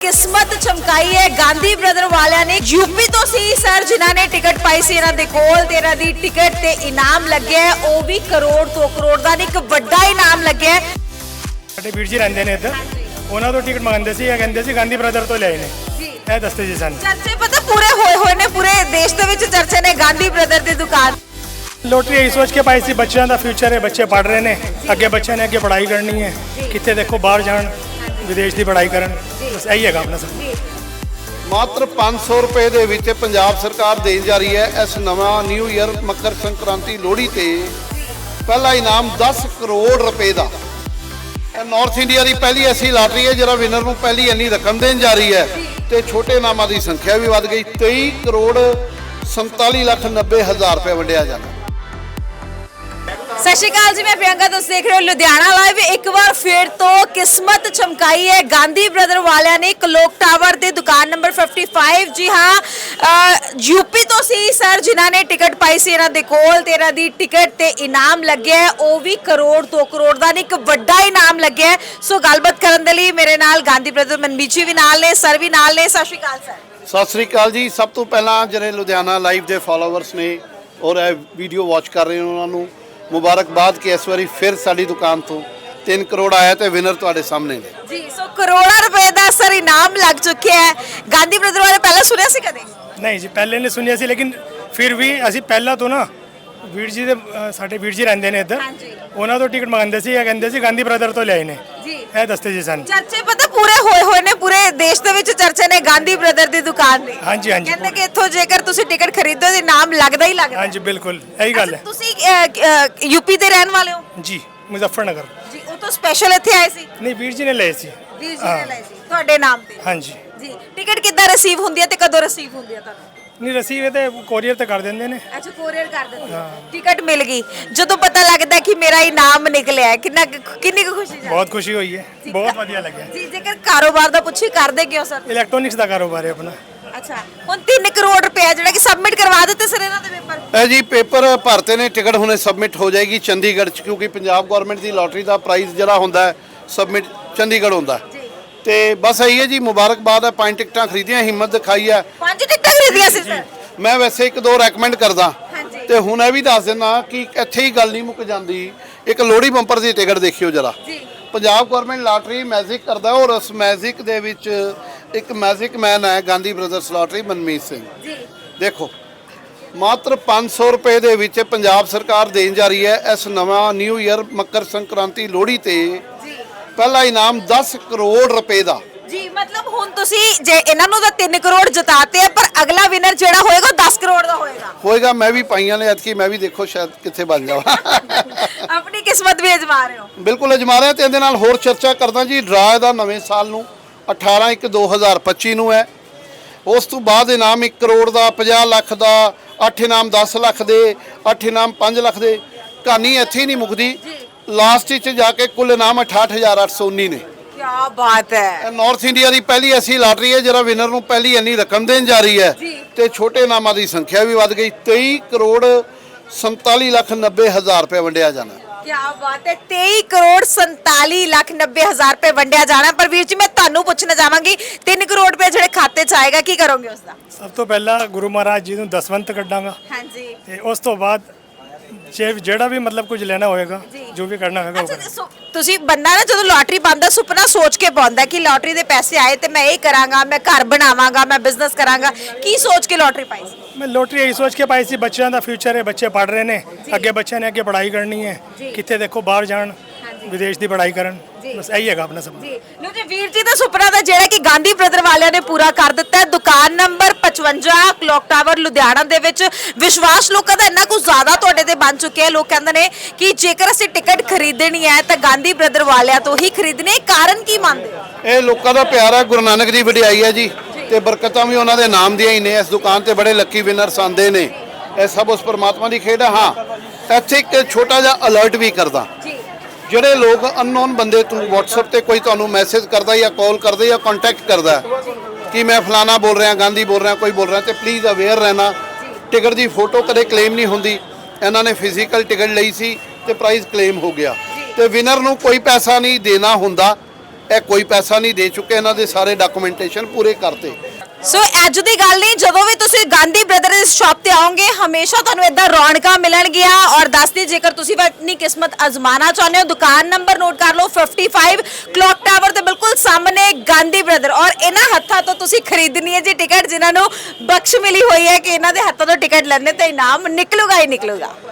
ਕਿਸਮਤ ਚਮਕਾਈ ਹੈ। ਗਾਂਧੀ ਬ੍ਰਦਰ ਵਾਲਿਆਂ ਨੇ ਯੂਪੀ ਤੋਂ ਸੀ ਸਰ ਜਿਨ੍ਹਾਂ ਨੇ ਟਿਕਟ ਪਾਈ ਸੀ ਇਹਨਾਂ ਦੇ ਕੋਲ ਤੇ ਇਹਨਾਂ ਦੀ ਟਿਕਟ ਤੇ ਇਨਾਮ ਲੱਗਿਆ ਹੈ, ਉਹ ਵੀ ਕਰੋੜ ਤੋਂ ਕਰੋੜ ਦਾ ਨਹੀਂ ਇੱਕ ਵੱਡਾ ਇਨਾਮ ਲੱਗਿਆ ਹੈ। ਸਾਡੇ ਵੀਰ ਜੀ ਰਹਿੰਦੇ ਨੇ ਇੱਧਰ। ਉਹਨਾਂ ਤੋਂ ਟਿਕਟ ਮੰਗਦੇ ਸੀ ਇਹ ਕਹਿੰਦੇ ਸੀ ਗਾਂਧੀ ਬ੍ਰਦਰ ਤੋਂ ਲਿਆਏ ਨੇ। ਜੀ। ਇਹ ਦੱਸਦੇ ਸੀ ਸਾਨੂੰ। ਚਰਚੇ ਪਤਾ ਪੂਰੇ ਹੋਏ ਹੋਏ ਨੇ ਪੂਰੇ ਦੇਸ਼ ਦੇ ਵਿੱਚ ਚਰਚੇ ਨੇ ਗਾਂਧੀ ਬ੍ਰਦਰ ਦੀ ਦੁਕਾਨ। ਲੋਟਰੀ ਇਹੀ ਸੋਚ ਕੇ ਪਾਈ ਸੀ ਬੱਚਿਆਂ ਦਾ ਫਿਊਚਰ ਹੈ ਬੱਚੇ ਪੜ੍ਹ ਰਹੇ ਨੇ। ਅੱਗੇ ਬੱਚਿਆਂ ਨੇ ਅੱਗੇ ਪੜ੍ਹਾਈ ਕਰਨੀ ਹੈ। ਕਿੱਥੇ ਦੇਖੋ ਬਾਹਰ ਜਾਣ ਵਿਦੇਸ਼ ਦੀ ਪੜ੍ਹਾਈ ਕਰਨ। ਬਸ ਇਹੀ ਹੈਗਾ ਆਪਣਾ ਸਭ ਮਾਤਰ 500 ਰੁਪਏ ਦੇ ਵਿੱਚ ਪੰਜਾਬ ਸਰਕਾਰ ਦੇਣ ਜਾ ਰਹੀ ਹੈ ਇਸ ਨਵਾਂ ਨਿਊ ਇਅਰ ਮਕਰ ਸੰਕ੍ਰਾਂਤੀ ਲੋਹੜੀ ਤੇ। ਪਹਿਲਾ ਇਨਾਮ 10 ਕਰੋੜ ਰੁਪਏ ਦਾ। ਇਹ ਨਾਰਥ ਇੰਡੀਆ ਦੀ ਪਹਿਲੀ ਐਸੀ ਲਾਟਰੀ ਹੈ, ਜਿਹੜਾ ਵਿਨਰ ਨੂੰ ਪਹਿਲੀ ਇੰਨੀ ਰਕਮ ਦੇਣ ਜਾ ਰਹੀ ਹੈ ਤੇ ਛੋਟੇ ਨਾਮਾਂ ਦੀ ਸੰਖਿਆ ਵੀ ਵੱਧ ਗਈ। 23 ਕਰੋੜ 47 ਲੱਖ 90 ਹਜ਼ਾਰ ਰੁਪਏ ਵੰਡਿਆ ਜਾਣਾ ਸਤਿ ਸ਼੍ਰੀ ਅਕਾਲ ਜੀ, ਮੈਂ ਪ੍ਰਿਯੰਕਾ, ਤੁਸੀਂ ਦੇਖ ਰਹੇ ਹੋ ਲੁਧਿਆਣਾ ਲਾਈਵ ਇੱਕ ਵਾਰ ਫੇਰ ਤੋਂ ਕਿਸਮਤ ਚਮਕਾਈ ਹੈ ਗਾਂਧੀ ਬ੍ਰਦਰ ਵਾਲਿਆਂ ਨੇ ਕਲੋਕ ਟਾਵਰ ਦੇ ਦੁਕਾਨ ਨੰਬਰ 55 ਜੀ ਹਾਂ ਯੂਪੀ ਤੋਂ ਸੀ ਸਰ, ਜਿਨ੍ਹਾਂ ਨੇ ਟਿਕਟ ਪਾਈ ਸੀ ਇਹਨਾਂ ਦੇ ਕੋਲ ਤੇ ਇਹਨਾਂ ਦੀ ਟਿਕਟ ਤੇ ਇਨਾਮ ਲੱਗਿਆ ਉਹ ਵੀ ਕਰੋੜ ਤੋਂ ਕਰੋੜ ਦਾ ਨਹੀਂ, ਇੱਕ ਵੱਡਾ ਇਨਾਮ ਲੱਗਿਆ ਸੋ ਗੱਲਬਾਤ ਕਰਨ ਦੇ ਲਈ ਮੇਰੇ ਨਾਲ ਗਾਂਧੀ ਬ੍ਰਦਰ ਮਨਮੀਤ ਜੀ ਵੀ ਨਾਲ ਨੇ, ਸਰ ਵੀ ਨਾਲ ਨੇ। ਸਤਿ ਸ਼੍ਰੀ ਅਕਾਲ, ਸਰ। ਸਤਿ ਸ੍ਰੀ ਅਕਾਲ ਜੀ। ਸਭ ਤੋਂ ਪਹਿਲਾਂ ਜਿਹੜੇ ਲੁਧਿਆਣਾ ਲਾਈਵ ਦੇ ਫਾਲੋਅਰਸ ਨੇ ਔਰ ਇਹ ਵੀਡੀਓ ਵਾਚ ਕਰ ਰਹੇ ਨੇ ਉਹਨਾਂ ਨੂੰ ਮੁਬਾਰਕਬਾਦ ਕਿ ਇਸ ਵਾਰੀ ਫਿਰ ਸਾਡੀ ਦੁਕਾਨ ਤੋਂ 3 ਕਰੋੜ ਆਇਆ ਤੇ ਵਿਨਰ ਤੁਹਾਡੇ ਸਾਹਮਣੇ ਨੇ। ਜੀ ਸੋ ਕਰੋੜਾਂ ਰੁਪਏ ਦਾ ਸਰ ਇਨਾਮ ਲੱਗ ਚੁੱਕਿਆ ਹੈ। ਗਾਂਧੀ ਬ੍ਰਦਰ ਵਾਲੇ ਪਹਿਲਾਂ ਸੁਣਿਆ ਸੀ ਕਦੇ? ਨਹੀਂ ਜੀ ਪਹਿਲੇ ਨੇ ਸੁਣਿਆ ਸੀ ਲੇਕਿਨ ਫਿਰ ਵੀ ਅਸੀਂ ਪਹਿਲਾਂ ਤੋਂ ਨਾ ਵੀਰ ਜੀ ਦੇ ਸਾਡੇ ਵੀਰ ਜੀ ਰਹਿੰਦੇ ਨੇ ਇੱਧਰ। ਹਾਂਜੀ। ਉਹਨਾਂ ਤੋਂ ਟਿਕਟ ਮੰਗਦੇ ਸੀ ਇਹ ਕਹਿੰਦੇ ਸੀ ਗਾਂਧੀ ਬ੍ਰਦਰ ਤੋਂ ਲਿਆਏ ਨੇ। ਇਹ ਦੱਸਦੇ ਸੀ ਸਾਨੂੰ। ਚਰਚੇ ਪਤਾ ਪੂਰੇ ਹੋਏ ਹੋਏ ਨੇ ਪੂਰੇ ਦੇਸ਼ ਦੇ ਵਿੱਚ ਚਰਚੇ ਨੇ ਗਾਂਧੀ ਬ੍ਰਦਰ ਦੀ ਦੁਕਾਨ ਦੀ। ਹਾਂਜੀ ਹਾਂਜੀ। ਕਹਿੰਦੇ ਕਿ ਇੱਥੋਂ ਜੇਕਰ ਤੁਸੀਂ ਟਿਕਟ ਖਰੀਦੋ ਤੇ ਨਾਮ ਲੱਗਦਾ ਹੀ ਲੱਗਦਾ। ਹਾਂਜੀ ਬਿਲਕੁਲ ਇਹੀ ਗੱਲ ਹੈ। ਤੁਸੀਂ ਯੂਪੀ ਦੇ ਰਹਿਣ ਵਾਲੇ ਹੋ? ਜੀ ਮੁਜ਼ੱਫਰਨਗਰ। ਜੀ ਉਹ ਤੋਂ ਸਪੈਸ਼ਲ ਇੱਥੇ ਆਏ ਸੀ? ਨਹੀਂ ਵੀਰ ਜੀ ਨੇ ਲਏ ਸੀ। ਵੀਰ ਜੀ। ਨੇ ਲਏ ਸੀ ਤੁਹਾਡੇ ਨਾਮ ਤੇ? ਹਾਂਜੀ। ਜੀ ਟਿਕਟ ਕਿੱਦਾਂ ਰਿਸੀਵ ਹੁੰਦੀ ਹੈ ਤੇ ਕਦੋਂ ਰਿਸੀਵ ਹੁੰਦੀ ਹੈ ਤੁਹਾਨੂੰ? ਨਹੀਂ ਰਸੀਵ ਇਹ ਤੇ ਕੋਰੀਅਰ ਤੇ ਕਰ ਦਿੰਦੇ ਨੇ। ਅੱਛਾ ਕੋਰੀਅਰ ਕਰ ਦਿੰਦੇ ਟਿਕਟ ਮਿਲ ਗਈ। ਜਦੋਂ ਪਤਾ ਲੱਗਦਾ ਕਿ ਮੇਰਾ ਇਨਾਮ ਨਿਕਲਿਆ ਹੈ, ਕਿੰਨਾ ਕੁ- ਕਿੰਨੀ ਕੁ ਖੁਸ਼ੀ ਜਾਂਦੀ ਬਹੁਤ ਖੁਸ਼ੀ ਹੋਈ ਹੈ। ਬਹੁਤ ਵਧੀਆ ਲੱਗਿਆ। ਜੀ ਜੇਕਰ ਕਾਰੋਬਾਰ ਦਾ ਪੁੱਛੀ ਕਰਦੇ ਕਿਉਂ ਸਰ? ਇਲੈਕਟ੍ਰੋਨਿਕਸ ਦਾ ਕਾਰੋਬਾਰ ਹੈ ਆਪਣਾ। ਅੱਛਾ ਹੁਣ 3 ਕਰੋੜ ਰੁਪਏ ਜਿਹੜਾ ਕਿ ਸਬਮਿਟ ਕਰਵਾ ਦਿੱਤੇ ਸਰ ਇਹਨਾਂ ਦੇ ਪੇਪਰ। ਇਹ ਜੀ ਪੇਪਰ ਭਰਤੇ ਨੇ ਟਿਕਟ ਹੁਣੇ ਸਬਮਿਟ ਹੋ ਜਾਏਗੀ ਚੰਡੀਗੜ੍ਹ ਚ ਕਿਉਂਕਿ ਪੰਜਾਬ ਗਵਰਨਮੈਂਟ ਦੀ ਲਾਟਰੀ ਦਾ ਪ੍ਰਾਈਜ਼ ਜਿਹੜਾ ਹੁੰਦਾ ਹੈ ਸਬਮਿਟ ਚੰਡੀਗੜ੍ਹ ਹੁੰਦਾ ਹੈ। ਤੇ ਬਸ ਇਹੀ ਹੈ ਜੀ ਮੁਬਾਰਕਬਾਦ ਹੈ ਪੰਜ ਟਿਕਟਾਂ ਖਰੀਦੀਆਂ ਹਿੰਮਤ ਦਿਖਾਈ ਹੈ। ਪੰਜ ਟਿਕਟਾਂ ਖਰੀਦੀਆਂ ਸੀ ਸਰ ਮੈਂ ਵੈਸੇ ਇੱਕ ਦੋ ਰეკਮੈਂਡ ਕਰਦਾ। ਹਾਂਜੀ। ਤੇ ਹੁਣ ਇਹ ਵੀ ਦੱਸ ਦਿੰਦਾ ਕਿ ਇੱਥੇ ਹੀ ਗੱਲ ਨਹੀਂ ਮੁੱਕ ਜਾਂਦੀ। ਇੱਕ ਲੋਹੜੀ ਬੰਪਰ ਦੀ ਟਿਕਟ ਦੇਖਿਓ ਜਰਾ। ਜੀ। ਪੰਜਾਬ ਗਵਰਨਮੈਂਟ ਲਾਟਰੀ ਮੈਜਿਕ ਕਰਦਾ ਔਰ ਉਸ ਮੈਜਿਕ ਦੇ ਵਿੱਚ ਇੱਕ ਮੈਜਿਕ ਮੈਨ ਹੈ ਗਾਂਧੀ ਬ੍ਰਦਰਸ ਲਾਟਰੀ ਮਨਮੀਤ ਸਿੰਘ। ਜੀ। ਦੇਖੋ ਮਾਤਰ 500 ਰੁਪਏ ਦੇ ਵਿੱਚ ਪੰਜਾਬ ਸਰਕਾਰ ਦੇਣ ਜਾ ਰਹੀ ਹੈ ਇਸ ਨਵਾਂ ਨਿਊ ਇਅਰ ਮਕਰ ਸੰਕ੍ਰਾਂਤੀ ਲੋਹੜੀ ਤੇ। ਜੀ। ਪਹਿਲਾ ਇਨਾਮ 10 ਕਰੋੜ ਰੁਪਏ ਦਾ। ਜੀ ਮਤਲਬ ਹੁਣ ਤੁਸੀਂ ਜੇ ਇਹਨਾਂ ਨੂੰ ਤਾਂ 3 ਕਰੋੜ ਜਿਤਾਤੇ ਆ ਪਰ ਅਗਲਾ ਵਿਨਰ ਜਿਹੜਾ ਹੋਏਗਾ ਉਹ 10 ਕਰੋੜ ਦਾ ਹੋਏਗਾ। ਹੋਏਗਾ ਮੈਂ ਵੀ ਪਾਈਆਂ ਨੇ ਐਤਕੀ ਮੈਂ ਵੀ ਦੇਖੋ ਸ਼ਾਇਦ ਕਿੱਥੇ ਬਣ ਜਾਵਾਂ। ਆਪਣੀ ਕਿਸਮਤ ਵੀ ਅਜਮਾ ਰਹੇ ਹੋ। ਬਿਲਕੁਲ ਅਜਮਾ ਰਿਹਾ ਤੇ ਇਹਦੇ ਨਾਲ ਹੋਰ ਚਰਚਾ ਕਰਦਾ ਜੀ ਡਰਾ ਦਾ ਨਵੇਂ ਸਾਲ ਨੂੰ 18 1 2025 ਨੂੰ ਹੈ। ਉਸ ਤੋਂ ਬਾਅਦ ਇਨਾਮ 1 ਕਰੋੜ ਦਾ 50 ਲੱਖ ਦਾ 8 ਇਨਾਮ 10 ਲੱਖ ਦੇ 8 ਇਨਾਮ 5 ਲੱਖ ਦੇ। ਕਹਾਣੀ ਇੱਥੇ ਹੀ ਨਹੀਂ ਮੁੱਕਦੀ। ਲਾਸਟ ਵਿੱਚ ਜਾ ਕੇ ਕੁੱਲ ਇਨਾਮ 68819 ਨੇ। ਕੀ ਬਾਤ ਹੈ। ਇਹ ਨਾਰਥ ਇੰਡੀਆ ਦੀ ਪਹਿਲੀ ਐਸੀ ਲਾਟਰੀ ਹੈ ਜਿਹੜਾ ਵਿਨਰ ਨੂੰ ਪਹਿਲੀ ਇੰਨੀ ਰਕਮ ਦੇਣ ਜਾ ਰਹੀ ਹੈ। ਤੇ ਛੋਟੇ ਨਾਮਾਂ ਦੀ ਸੰਖਿਆ ਵੀ ਵੱਧ ਗਈ। 23 ਕਰੋੜ 47 ਲੱਖ 90 ਹਜ਼ਾਰ ਰੁਪਏ ਵੰਡਿਆ ਜਾਣਾ। ਕੀ ਬਾਤ ਹੈ। 23 ਕਰੋੜ 47 ਲੱਖ 90 ਹਜ਼ਾਰ ਰੁਪਏ ਵੰਡਿਆ ਜਾਣਾ ਪਰ ਵੀਰ ਜੀ ਮੈਂ ਤੁਹਾਨੂੰ ਪੁੱਛਣਾ ਚਾਹਾਂਗੀ 3 ਕਰੋੜ ਰੁਪਏ ਜਿਹੜੇ ਖਾਤੇ 'ਚ ਆਏਗਾ ਕੀ ਕਰੋਗੇ ਉਸ ਦਾ? ਸਭ ਤੋਂ ਪਹਿਲਾਂ ਗੁਰੂ ਮਹਾਰਾਜ ਜੀ ਨੂੰ ਦਸਵੰਤ ਕੱਢਾਂਗਾ। ਹਾਂਜੀ। ਤੇ ਉਸ ਤੋਂ ਬਾਅਦ ਜੇ ਜਿਹੜਾ ਵੀ ਮਤਲਬ ਕੁਝ ਲੈਣਾ ਹੋਏਗਾ ਜੀ। ਵੀ ਕਰਨਾ ਹੋਏਗਾ ਉਹ ਅੱਛਾ ਕਰਾਂਗੇ। ਸੋ ਤੁਸੀਂ ਬੰਦਾ ਨਾ ਜਦੋਂ ਲਾਟਰੀ ਪਾਉਂਦਾ ਸੁਪਨਾ ਸੋਚ ਕੇ ਪਾਉਂਦਾ ਕਿ ਲਾਟਰੀ ਦੇ ਪੈਸੇ ਆਏ ਤੇ ਮੈਂ ਇਹ ਕਰਾਂਗਾ ਮੈਂ ਘਰ ਬਣਾਵਾਂਗਾ ਮੈਂ ਬਿਜ਼ਨਸ ਕਰਾਂਗਾ। ਕੀ ਸੋਚ ਕੇ ਲਾਟਰੀ ਪਾਈ ਸੀ? ਮੈਂ ਲੋਟਰੀ ਇਹੀ ਸੋਚ ਕੇ ਪਾਈ ਸੀ ਬੱਚਿਆਂ ਦਾ ਫਿਊਚਰ ਹੈ ਬੱਚੇ ਪੜ੍ਹ ਰਹੇ ਨੇ ਅੱਗੇ ਬੱਚਿਆਂ ਨੇ ਅੱਗੇ ਪੜ੍ਹਾਈ ਕਰਨੀ ਹੈ ਕਿੱਥੇ ਦੇਖੋ ਬਾਹਰ ਜਾਣ। ਵਿਦੇਸ਼ ਦੀ ਪੜ੍ਹਾਈ ਕਰਨ। ਬਸ ਇਹੀ ਹੈਗਾ ਆਪਣਾ ਸਭ ਜੀ। ਲੋ ਜੀ ਵੀਰ ਜੀ ਦਾ ਸੁਪਨਾ ਦਾ ਜਿਹੜਾ ਕਿ ਗਾਂਧੀ ਬ੍ਰਦਰ ਵਾਲਿਆਂ ਨੇ ਪੂਰਾ ਕਰ ਦਿੱਤਾ ਹੈ। ਦੁਕਾਨ ਨੰਬਰ 55 ਕਲੌਕ ਟਾਵਰ ਲੁਧਿਆਣਾ ਦੇ ਵਿੱਚ। ਵਿਸ਼ਵਾਸ ਲੋਕਾਂ ਦਾ ਇੰਨਾ ਕੁ ਜ਼ਿਆਦਾ ਤੁਹਾਡੇ ਤੇ ਬਣ ਚੁੱਕਿਆ ਹੈ। ਲੋਕ ਕਹਿੰਦੇ ਨੇ ਕਿ ਜੇਕਰ ਅਸੀਂ ਟਿਕਟ ਖਰੀਦਣੀ ਹੈ ਤਾਂ ਗਾਂਧੀ ਬ੍ਰਦਰ ਵਾਲਿਆਂ ਤੋਂ ਹੀ ਖਰੀਦਣੀ ਹੈ। ਕਾਰਨ ਕੀ ਮੰਨਦੇ ਹੋ? ਇਹ ਲੋਕਾਂ ਦਾ ਪਿਆਰ ਹੈ। ਗੁਰੂ ਨਾਨਕ ਦੀ ਵਡਿਆਈ ਹੈ ਜੀ। ਤੇ ਬਰਕਤਾਂ ਵੀ ਉਹਨਾਂ ਦੇ ਨਾਮ ਦੀਆਂ ਹੀ ਨੇ। ਇਸ ਦੁਕਾਨ ਤੇ ਬੜੇ ਲੱਕੀ ਵਿਨਰਸ ਆਉਂਦੇ ਨੇ। ਇਹ ਸਭ ਉਸ ਪਰਮਾਤਮਾ ਦੀ ਖੇਡ ਹੈ। ਹਾਂ ਇੱਥੇ ਇੱਕ ਛੋਟਾ ਜਿਹਾ ਅਲਰਟ ਵੀ ਕਰਦਾ। ਜੀ। ਜਿਹੜੇ ਲੋਕ ਅਨਨੋਨ ਬੰਦੇ ਤੋਂ WhatsApp ਤੇ ਕੋਈ ਤੁਹਾਨੂੰ ਮੈਸੇਜ ਕਰਦਾ ਜਾਂ ਕਾਲ ਕਰਦਾ ਜਾਂ ਕੰਟੈਕਟ ਕਰਦਾ, ਕਿ ਮੈਂ ਫਲਾਣਾ ਬੋਲ ਰਿਹਾ, ਗਾਂਧੀ ਬੋਲ ਰਿਹਾ, ਕੋਈ ਬੋਲ ਰਿਹਾ, ਤੇ ਪਲੀਜ਼ ਅਵੇਅਰ ਰਹਿਣਾ। ਟਿਕਟ ਦੀ ਫੋਟੋ ਕਦੇ ਕਲੇਮ ਨਹੀਂ ਹੁੰਦੀ। ਇਹਨਾਂ ਨੇ ਫਿਜ਼ੀਕਲ ਟਿਕਟ ਲਈ ਸੀ ਤੇ ਪ੍ਰਾਈਜ਼ ਕਲੇਮ ਹੋ ਗਿਆ। ਤੇ ਵਿਨਰ ਨੂੰ ਕੋਈ ਪੈਸਾ ਨਹੀਂ ਦੇਣਾ ਹੁੰਦਾ। ਇਹ ਕੋਈ ਪੈਸਾ ਨਹੀਂ ਦੇ ਚੁੱਕੇ, ਇਹਨਾਂ ਦੇ ਸਾਰੇ ਡਾਕੂਮੈਂਟੇਸ਼ਨ ਪੂਰੇ ਕਰਤੇ। ਸੋ ਅੱਜ ਦੀ ਗੱਲ ਨਹੀਂ, ਜਦੋਂ ਵੀ ਤੁਸੀਂ ਗਾਂਧੀ ਬ੍ਰਦਰ ਬ੍ਰਦਰਜ਼ ਸ਼ਾਪ ਤੇ ਆਓਗੇ, ਹਮੇਸ਼ਾ ਤੁਹਾਨੂੰ ਇਦਾਂ ਰੌਣਕਾਂ ਮਿਲਣਗੀਆਂ। ਔਰ ਦੱਸਦੀ ਜੇਕਰ ਤੁਸੀਂ ਵੀ ਆਪਣੀ ਕਿਸਮਤ ਅਜ਼ਮਾਨਾ ਚਾਹੁੰਦੇ ਹੋ, ਦੁਕਾਨ ਨੰਬਰ ਨੋਟ ਕਰ ਲਓ 55 ਕਲੌਕ ਟਾਵਰ ਦੇ ਬਿਲਕੁਲ ਸਾਹਮਣੇ ਗਾਂਧੀ ਬ੍ਰਦਰ। ਔਰ ਇਹਨਾਂ ਹੱਥਾਂ ਤੋਂ ਤੁਸੀਂ ਖਰੀਦਣੀ ਹੈ ਜੀ ਟਿਕਟ, ਜਿਨ੍ਹਾਂ ਨੂੰ ਬਖਸ਼ ਮਿਲੀ ਹੋਈ ਹੈ ਕਿ ਇਹਨਾਂ ਦੇ ਹੱਥਾਂ ਤੋਂ ਟਿਕਟ ਲੈਣੇ ਤੇ ਇਨਾਮ ਨਿਕਲੂਗਾ ਹੀ ਨਿਕਲੂਗਾ।